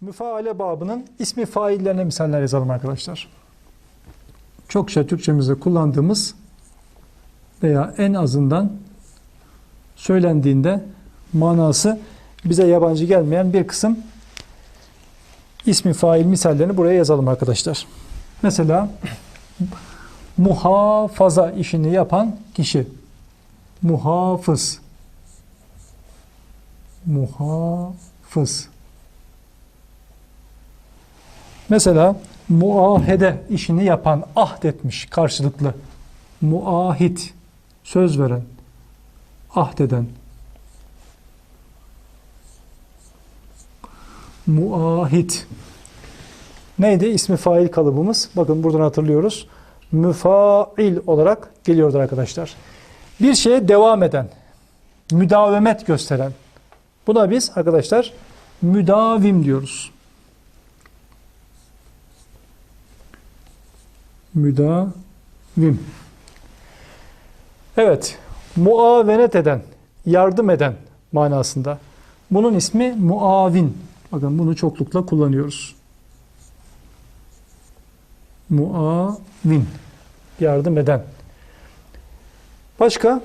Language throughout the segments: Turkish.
Müfaale babının ismi faillerine misaller yazalım arkadaşlar. Çokça Türkçemizde kullandığımız veya en azından söylendiğinde manası bize yabancı gelmeyen bir kısım ismi fail misallerini buraya yazalım arkadaşlar. Mesela muhafaza işini yapan kişi. Muhafız. Muhafız. Mesela muahede işini yapan, ahdetmiş karşılıklı. Muahit, söz veren, ahdeden. Muahit. Neydi? İsmi fail kalıbımız. Bakın buradan hatırlıyoruz. Müfail olarak geliyordu arkadaşlar. Bir şeye devam eden, müdavemet gösteren. Buna biz arkadaşlar müdavim diyoruz. Müdavim. Evet, muavenet eden, yardım eden manasında. Bunun ismi muavin. Bakın bunu çoklukla kullanıyoruz. Muavin. Yardım eden. Başka?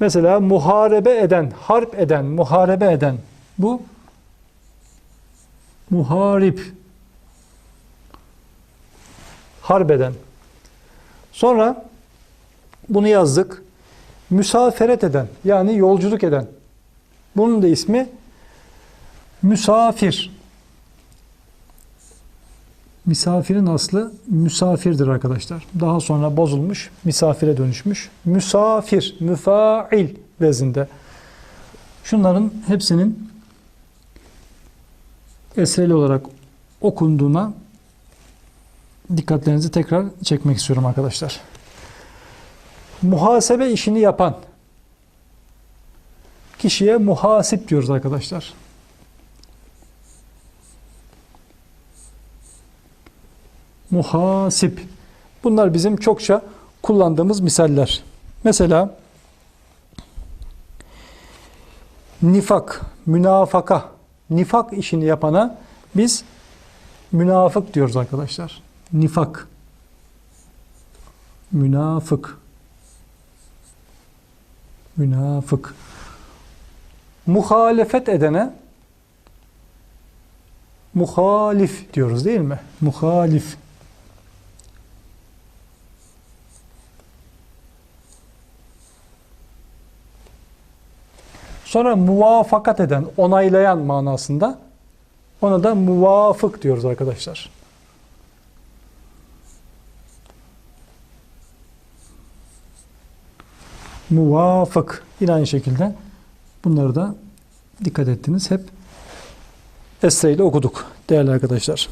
Mesela muharebe eden, harp eden, muharebe eden. Bu muharip. Harp eden. Sonra bunu yazdık. Müsaferet eden yani yolculuk eden. Bunun da ismi misafir. Misafirin aslı misafirdir arkadaşlar. Daha sonra bozulmuş, misafire dönüşmüş. Misafir, müfail vezinde. Şunların hepsinin esreli olarak okunduğuna dikkatlerinizi tekrar çekmek istiyorum arkadaşlar. Muhasebe işini yapan kişiye muhasip diyoruz arkadaşlar. Muhasip. Bunlar bizim çokça kullandığımız misaller. Mesela nifak, münafaka, nifak işini yapana biz münafık diyoruz arkadaşlar. Nifak. Münafık. Münafık. Muhalefet edene muhalif diyoruz değil mi? Muhalif. Sonra muvafakat eden, onaylayan manasında ona da muvafık diyoruz arkadaşlar. Muvafık. Yine aynı şekilde bunları da dikkat ettiniz. Hep Esra ile okuduk değerli arkadaşlar.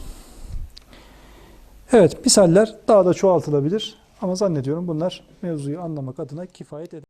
Evet misaller daha da çoğaltılabilir ama zannediyorum bunlar mevzuyu anlamak adına kifayet eder.